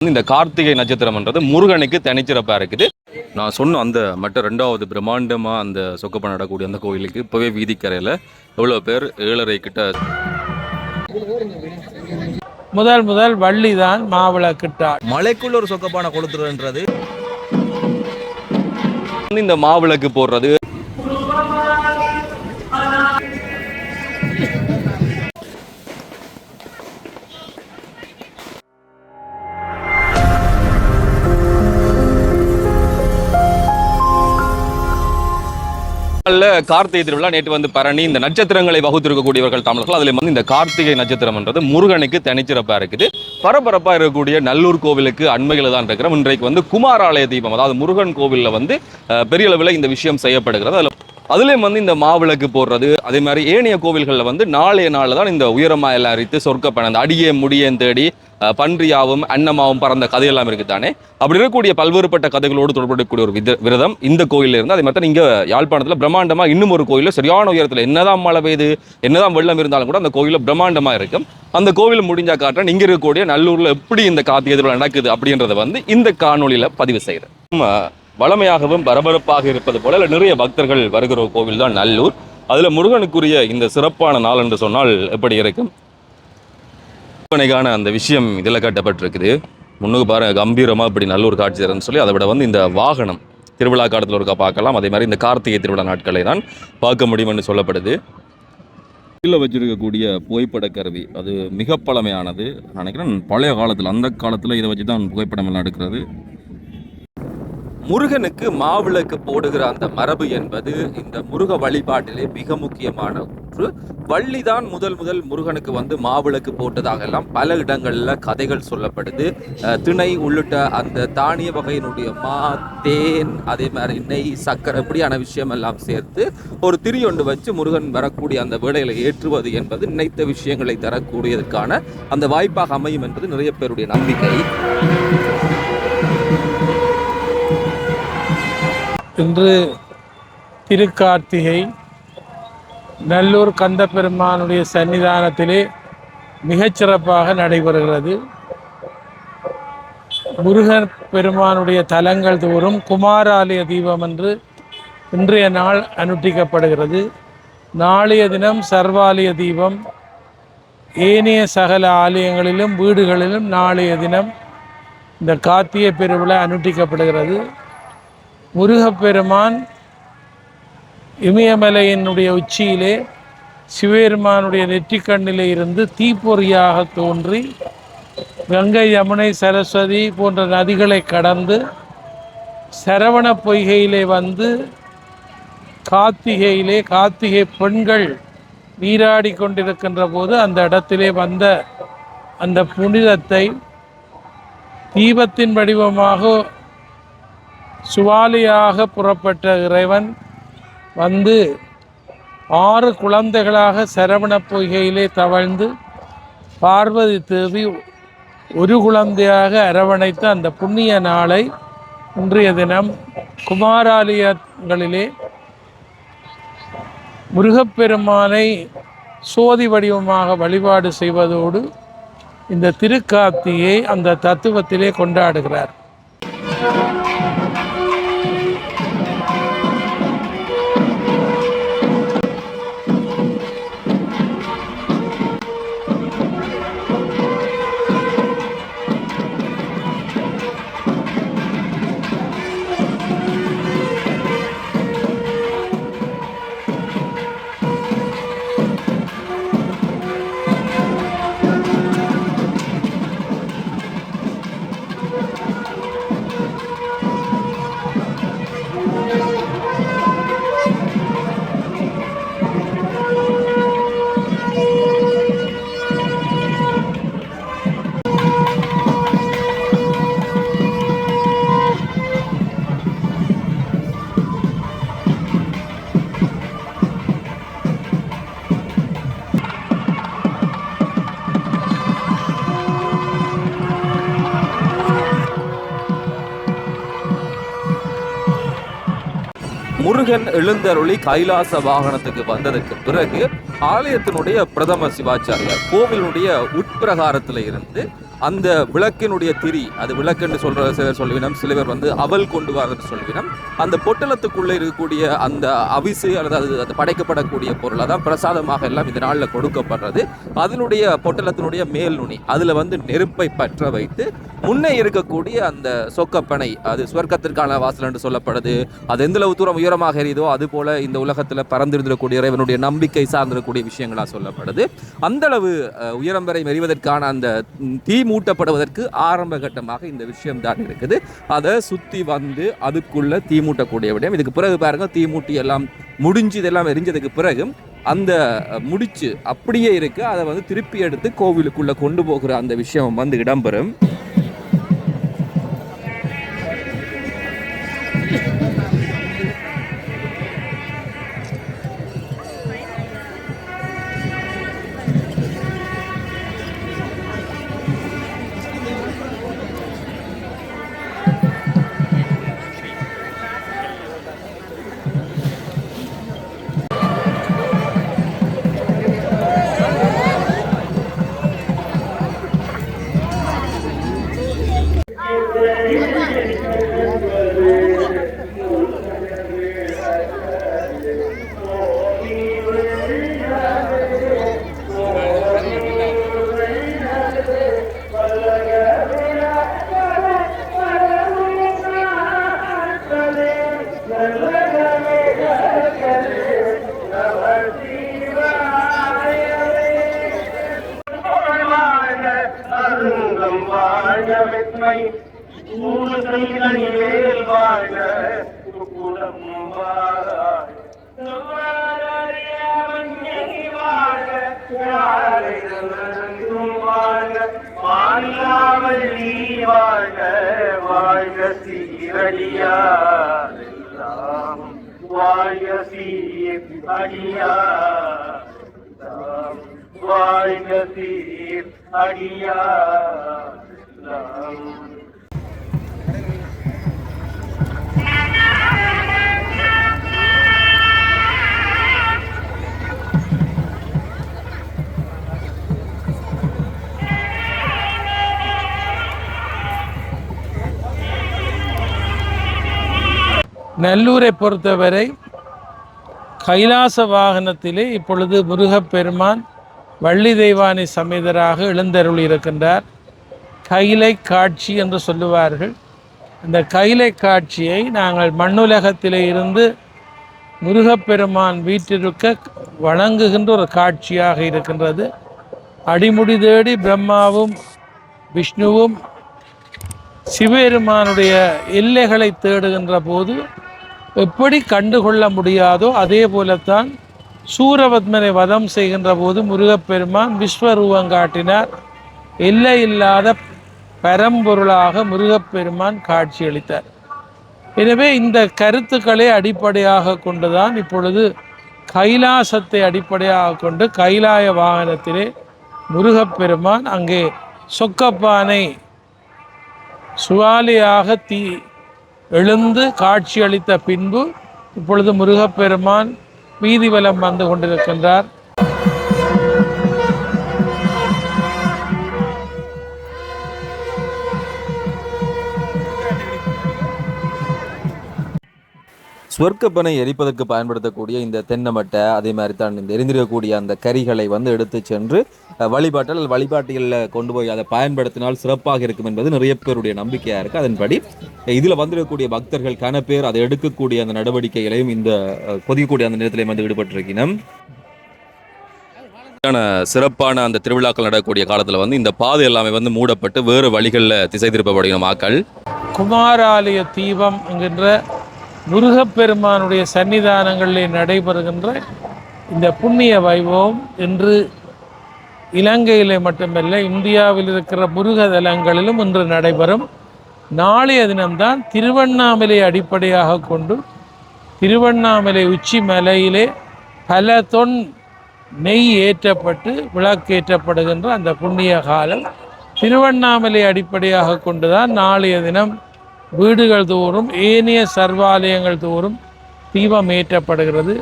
இந்த கார்த்திகை நட்சத்திரம்ன்றது முருகனுக்கு தனிச்சிறப்பாக இருக்குது. நான் சொன்ன அந்த மற்ற ரெண்டாவது பிரம்மாண்டமாக அந்த சொக்கப்ப நடக்கூடிய அந்த கோயிலுக்கு இப்போவே வீதிக்கரையில் எவ்வளோ பேர் ஏழரை கிட்ட முதல் முதல் வள்ளி தான் மாவிளக்கிட்டாள் மலைக்குள்ள ஒரு சொக்கப்பானை கொளுத்துறன்றது இந்த மாவிளக்கு போடுறது நாளில் கார்த்திகை திருவிழா நேற்று வந்து பரணி. இந்த நட்சத்திரங்களை வகுத்திருக்கக்கூடியவர்கள் தமிழர்கள். அதில் வந்து இந்த கார்த்திகை நட்சத்திரம்ன்றது முருகனுக்கு தனிச்சிறப்பாக இருக்குது. பரபரப்பாக இருக்கக்கூடிய நல்லூர் கோவிலுக்கு அண்மையில் தான் இருக்கிறோம். இன்றைக்கு வந்து குமாராலய தீபம் அதாவது முருகன் கோவிலில் வந்து பெரிய அளவில் இந்த விஷயம் செய்யப்படுகிறது. அதில் அதுலேயும் வந்து இந்த மாவிளக்கு போடுறது அதே மாதிரி ஏனைய கோவில்களில் வந்து நாளைய நாளில் தான் இந்த உயரமாக எல்லாம் அரித்து சொர்க்கப்பன அந்த அடியே முடியேன் தேடி பன்றியாவும் அன்னமாவும் பறந்த கதையெல்லாம் இருக்குது தானே அப்படி இருக்கக்கூடிய பல்வேறுபட்ட கதைகளோடு தொடர்புடைய ஒரு வித விரதம் இந்த கோயிலில் இருந்து அதே மாதிரி இங்கே யாழ்ப்பாணத்தில் பிரம்மாண்டமாக இன்னும் ஒரு கோயிலில் சரியான உயரத்தில் என்னதான் மழை பெய்யுது என்னதான் வெள்ளம் இருந்தாலும் கூட அந்த கோயிலில் பிரம்மாண்டமாக இருக்கும். அந்த கோவில் முடிஞ்சா காட்டுறேன் இங்கே இருக்கக்கூடிய நல்லூரில் எப்படி இந்த கார்த்திகை திருவிழா நடக்குது அப்படின்றத வந்து இந்த காணொலியில் பதிவு செய்கிறேன் வளமையாகவும் பரபரப்பாக இருப்பது போல நிறைய பக்தர்கள் வருகிற ஒரு கோவில் தான் நல்லூர். அதில் முருகனுக்குரிய இந்த சிறப்பான நாள் என்று சொன்னால் எப்படி இருக்கும்? முருகனைக்கான அந்த விஷயம் இதில் காட்டப்பட்டிருக்குது. முன்னுக்கு பாருங்கள் கம்பீரமாக இப்படி நல்லூர் காட்சி தரேன்னு சொல்லி அதை விட வந்து இந்த வாகனம் திருவிழா காலத்தில் ஒருக்கா பார்க்கலாம். அதே மாதிரி இந்த கார்த்திகை திருவிழா நாட்களை தான் பார்க்க முடியும் என்று சொல்லப்படுது. கீழே வச்சுருக்கக்கூடிய புகைப்பட கருவி அது மிக பழமையானது. நான் நினைக்கிறேன் பழைய காலத்தில் அந்த காலத்தில் இதை வச்சு தான் புகைப்படம் எல்லாம் எடுக்கிறது. முருகனுக்கு மாவிளக்கு போடுகிற அந்த மரபு என்பது இந்த முருக வழிபாட்டிலே மிக முக்கியமான ஒன்று. வள்ளி தான் முதல் முதல் முருகனுக்கு வந்து மாவிளக்கு போட்டதாக எல்லாம் பல இடங்களில் கதைகள் சொல்லப்படுது. திணை உள்ளிட்ட அந்த தானிய வகையினுடைய மா தேன் அதே மாதிரி நெய் சக்கரை இப்படியான விஷயம் எல்லாம் சேர்த்து ஒரு திரி ஒன்று வச்சு முருகன் வரக்கூடிய அந்த வேலைகளை ஏற்றுவது என்பது நினைத்த விஷயங்களை தரக்கூடியதற்கான அந்த வாய்ப்பாக அமையும் என்பது நிறைய பேருடைய நம்பிக்கை. இன்று திருக்கார்த்திகை நல்லூர் கந்தபெருமானுடைய சன்னிதானத்திலே மிகச்சிறப்பாக நடைபெறுகிறது. முருகன் பெருமானுடைய தலங்கள் தோறும் குமாராலய தீபம் என்று இன்றைய நாள் அனுஷ்டிக்கப்படுகிறது நாளைய தினம் சர்வாலய தீபம். ஏனைய சகல ஆலயங்களிலும் வீடுகளிலும் நாளைய தினம் இந்த கார்த்திகை பெருவிழா அனுஷ்டிக்கப்படுகிறது முருகப்பெருமான் இமயமலையினுடைய உச்சியிலே சிவபெருமானுடைய நெற்றிக்கண்ணிலே இருந்து தீப்பொறியாக தோன்றி கங்கை யமுனை சரஸ்வதி போன்ற நதிகளை கடந்து சரவண பொய்கையிலே வந்து கார்த்திகையிலே கார்த்திகை பெண்கள் நீராடி கொண்டிருக்கின்ற போது அந்த இடத்திலே வந்த அந்த புனிதத்தை தீபத்தின் வடிவமாக சுவாலியாக புறப்பட்ட இறைவன் வந்து ஆறு குழந்தைகளாக சரவண பொய்கையிலே தவழ்ந்து பார்வதி தேவி ஒரு குழந்தையாக அரவணைத்த அந்த புண்ணிய நாளை இன்றைய தினம் குமாராலயங்களிலே முருகப்பெருமானை சோதி வடிவமாக வழிபாடு செய்வதோடு இந்த திருக்கார்த்தியை அந்த தத்துவத்திலே கொண்டாடுகிறார். முருகன் எழுந்தருளி கைலாச வாகனத்துக்கு வந்ததுக்கு பிறகு ஆலயத்தினுடைய பிரதம சிவாச்சாரியார் கோவிலுடைய உட்பிரகாரத்தில் இருந்து அந்த விளக்கினுடைய திரி அது விளக்குன்னு சொல்கிற சிலர் சொல்லுவினம் சில பேர் வந்து அவல் கொண்டு வரன்னு சொல்லுவினம். அந்த பொட்டலத்துக்குள்ளே இருக்கக்கூடிய அந்த அவிசு அல்லது அது அது படைக்கப்படக்கூடிய பொருள் அதான் பிரசாதமாக எல்லாம் இந்த நாளில் கொடுக்கப்படுறது. அதனுடைய பொட்டலத்தினுடைய மேல் நுனி அதில் வந்து நெருப்பை பற்ற வைத்து முன்னே இருக்கக்கூடிய அந்த சொக்கப்பனை அது சுவர்க்கத்திற்கான வாசல் என்று சொல்லப்படுது. அது எந்த அளவு தூரம் உயரமாக எரியுதோ அது போல இந்த உலகத்தில் பறந்திருந்திருக்கூடிய இறைவனுடைய நம்பிக்கை சார்ந்திருக்கக்கூடிய விஷயங்களாக சொல்லப்படுது. அந்த அளவு உயரம் வரை மெறிவதற்கான அந்த தீம் தீ மூட்டப்படுவதற்கு ஆரம்ப கட்டமாக இந்த விஷயம் தான் இருக்குது. அதை சுற்றி வந்து அதுக்குள்ள தீ மூட்டக்கூடிய விடயம். இதுக்கு பிறகு பாருங்க தீ மூட்டி எல்லாம் முடிஞ்சு இதெல்லாம் எரிஞ்சதுக்கு பிறகு அந்த முடிச்சு அப்படியே இருக்கு. அதை வந்து திருப்பி எடுத்து கோவிலுக்குள்ளே கொண்டு போகிற அந்த விஷயம் வந்து இடம்பெறும். வாழ்க. மூணு கைகள் வேல் வாழ்க. குலம் வாழ்க. நீ வாழ்க. வாழ்க சீரடியா. வாழ்க சீர் அடியா வாழ்க சீர் அடியா நல்லூரை பொறுத்தவரை கைலாச வாகனத்திலே இப்பொழுது முருகப்பெருமான் வள்ளி தெய்வானை சமேதராக எழுந்தருள் இருக்கின்றார் கைலை காட்சி என்று சொல்லுவார்கள். இந்த கைலை காட்சியை நாங்கள் மண்ணுலகத்திலே இருந்து முருகப்பெருமான் வீட்டிற்க வணங்குகின்ற ஒரு காட்சியாக இருக்கின்றது. அடிமுடி தேடி பிரம்மாவும் விஷ்ணுவும் சிவபெருமானுடைய எல்லைகளை தேடுகின்ற போது எப்படி கண்டுகொள்ள முடியாதோ அதே போலத்தான் சூரபத்மனை வதம் செய்கின்ற போது முருகப்பெருமான் விஸ்வரூபம் காட்டினார். எல்லை இல்லாத பரம்பொருளாக முருகப்பெருமான் காட்சியளித்தார். எனவே இந்த கருத்துக்களை அடிப்படையாக கொண்டுதான் இப்பொழுது கைலாசத்தை அடிப்படையாக கொண்டு கைலாய வாகனத்திலே முருகப்பெருமான் அங்கே சொக்கப்பானை சுவாலியாக தீ எழுந்து காட்சியளித்த பின்பு இப்பொழுது முருகப்பெருமான் வீதி வலம் வந்து கொண்டிருக்கின்றார். சொர்க்கப்பனை எரிப்பதற்கு பயன்படுத்தக்கூடிய இந்த தென்னமட்டை அதே மாதிரி தான் இந்த எரிந்திருக்கக்கூடிய அந்த கரிகளை வந்து எடுத்து சென்று வழிபாட்டல் வழிபாட்டிகளில் கொண்டு போய் அதை பயன்படுத்தினால் சிறப்பாக இருக்கும் என்பது நிறைய பேருடைய நம்பிக்கையாக இருக்குது அதன்படி இதில் வந்திருக்கக்கூடிய பக்தர்கள் கன பேர் அதை எடுக்கக்கூடிய அந்த நடவடிக்கைகளையும் இந்த கொதிக்கக்கூடிய அந்த நேரத்திலையும் வந்து ஈடுபட்டிருக்கணும் சிறப்பான அந்த திருவிழாக்கள் நடக்கக்கூடிய காலத்தில் வந்து இந்த பாதை எல்லாமே வந்து மூடப்பட்டு வேறு வழிகளில் திசை திருப்பப்படுகிற மக்கள். குமாராலய தீபம் என்கின்ற முருகப்பெருமானுடைய சன்னிதானங்களில் நடைபெறுகின்ற இந்த புண்ணிய வைபவம் இன்று இலங்கையிலே மட்டுமல்ல இந்தியாவில் இருக்கிற முருக தலங்களிலும் இன்று நடைபெறும். நாளைய தினம்தான் திருவண்ணாமலை அடிப்படையாக கொண்டு திருவண்ணாமலை உச்சி மலையிலே பல தொன் நெய் ஏற்றப்பட்டு விளக்கேற்றப்படுகின்ற அந்த புண்ணிய காலம் திருவண்ணாமலை அடிப்படையாக கொண்டுதான் நாளைய தினம் வீடுகள் தோறும் ஏனைய சர்வாலயங்கள் தோறும் தீபம் ஏற்றப்படுகிறது.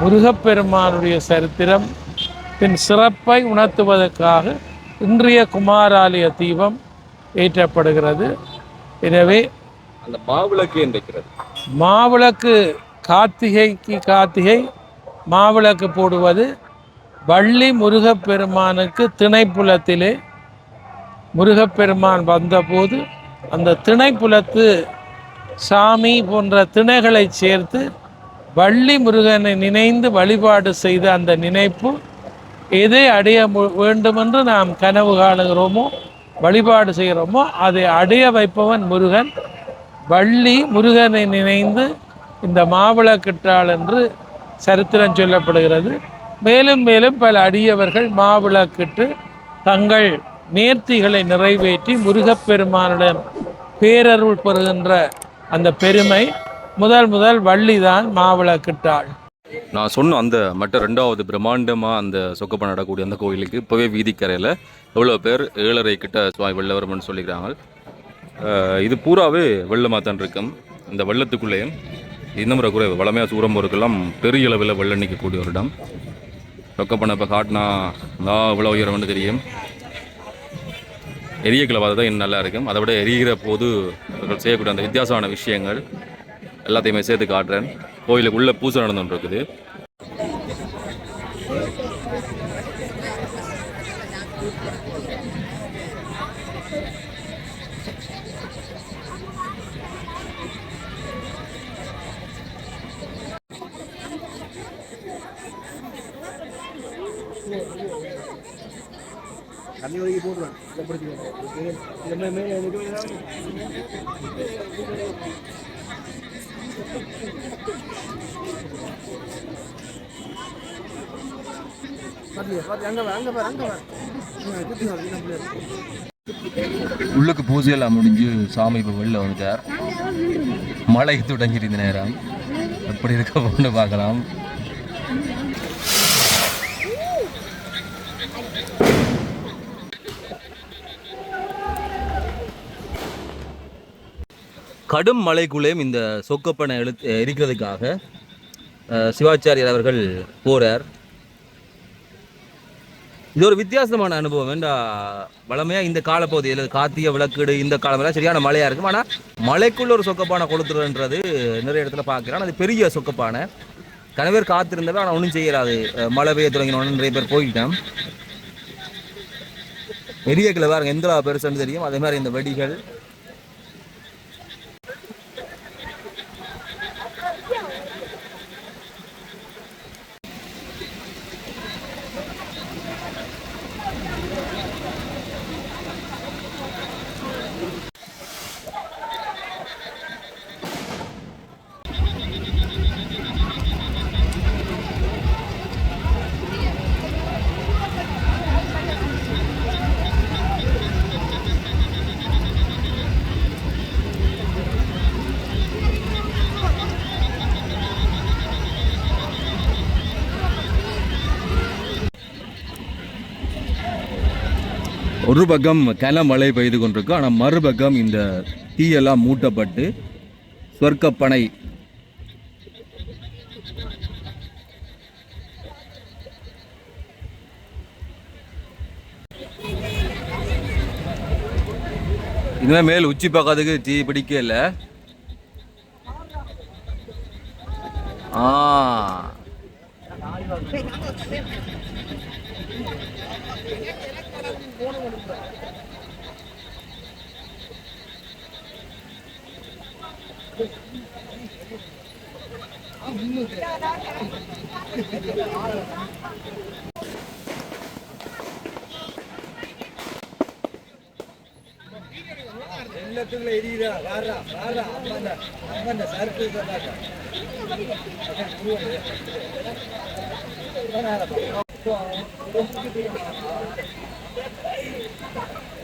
முருகப்பெருமானுடைய சரித்திரம் பின் சிறப்பை உணர்த்துவதற்காக இன்றைய குமாராலய தீபம் ஏற்றப்படுகிறது. எனவே அந்த மாவிளக்கு என்றைக்கிறது. மாவிளக்கு கார்த்திகைக்கு கார்த்திகை மாவிளக்கு போடுவது வள்ளி முருகப்பெருமானுக்கு திணைப்புலத்திலே. முருகப்பெருமான் வந்தபோது அந்த திணைப்புலத்து சாமி போன்ற திணைகளை சேர்த்து வள்ளி முருகனை நினைந்து வழிபாடு செய்த அந்த நினைப்பு எதை அடைய மு- வேண்டுமென்று நாம் கனவு காணுகிறோமோ வழிபாடு செய்கிறோமோ அதை அடைய வைப்பவன் முருகன். வள்ளி முருகனை நினைந்து இந்த மாவிளக்கிட்டாள் என்று சரித்திரம் சொல்லப்படுகிறது. மேலும் மேலும் பல அடியவர்கள் மாவிளக்கிட்டு தங்கள் நேர்த்திகளை நிறைவேற்றி முருகப்பெருமானுடன் பேரருள் பெறுகின்ற அந்த பெருமை முதல் முதல் வள்ளி தான் மாவிளக்கிட்டாள். நான் சொன்ன அந்த மற்ற ரெண்டாவது பிரம்மாண்டமாக அந்த சொக்கப்ப நடக்கூடிய அந்த கோயிலுக்கு இப்போவே வீதிக்கரையில் எவ்வளோ பேர் ஏழரை கிட்ட சுவாமி வெள்ளவரம்னு சொல்லிக்கிறாங்க. இது பூராவே வெள்ளமாக தான் இருக்கும். இந்த வெள்ளத்துக்குள்ளேயும் இந்த முறை கூட வளமையாக சூரம்போருக்கெல்லாம் பெரிய அளவில் வெள்ளம் நிற்கக்கூடிய ஒரு இடம். சொக்கப்பண்ண இப்போ காட்டினா நான் இவ்வளோ உயரம்னு தெரியும். எரியக்கில் தான் இன்னும் நல்லா இருக்கும். அதை விட எரிகிற போது அவர்கள் செய்யக்கூடிய அந்த வித்தியாசமான விஷயங்கள் எல்லாத்தையுமே சேர்த்து காட்டுறேன். கோயிலுக்குள்ள பூசை நடந்துட்டு இருக்குது. உள்ளுக்கு பூஜையெல்லாம் முடிஞ்சு சாமி இப்போ வெளில வந்துட்டார். மழை தொடங்கிருந்த நேரம். எப்படி இருக்க போன்னு பார்க்கலாம். கடும் மழைக்குள்ளேயும் இந்த சொக்கப்பனை எழுத்து எரிக்கிறதுக்காக சிவாச்சாரியர் அவர்கள் போகிறார் இது ஒரு வித்தியாசமான அனுபவம். வேண்டா வளமையாக இந்த காலப்பகுதியில் கார்த்திகை விளக்கீடு இந்த காலமெல்லாம் சரியான மழையாக இருக்கும். ஆனால் மலைக்குள்ள ஒரு சொக்கப்பானை கொளுத்துறன்றது நிறைய இடத்துல பார்க்குறேன். அது பெரிய சொக்கப்பானை. கணவர் பேர் காத்திருந்தவன் ஆனால் ஒன்றும் செய்யறாது மழை பெய்ய தொடங்கினோன்னு நிறைய பேர் போயிட்டேன் எரியக்கில் பாருங்க எந்த பெருசுன்னு தெரியும். அதே மாதிரி இந்த வெடிகள் ஒரு பக்கம் கனமழை பெய்து கொண்டிருக்கு. ஆனால் மறுபக்கம் இந்த தீயெல்லாம் மூட்டப்பட்டு சொர்க்கப்பனை இனிமேல் மேல் உச்சி பார்க்கறதுக்கு தீ பிடிக்க இல்லை ஆ. எல்லாத்துக்குள்ள எரியுறா வாரா வாரா அம்மா அம்மா சருக்கு சொன்னாங்க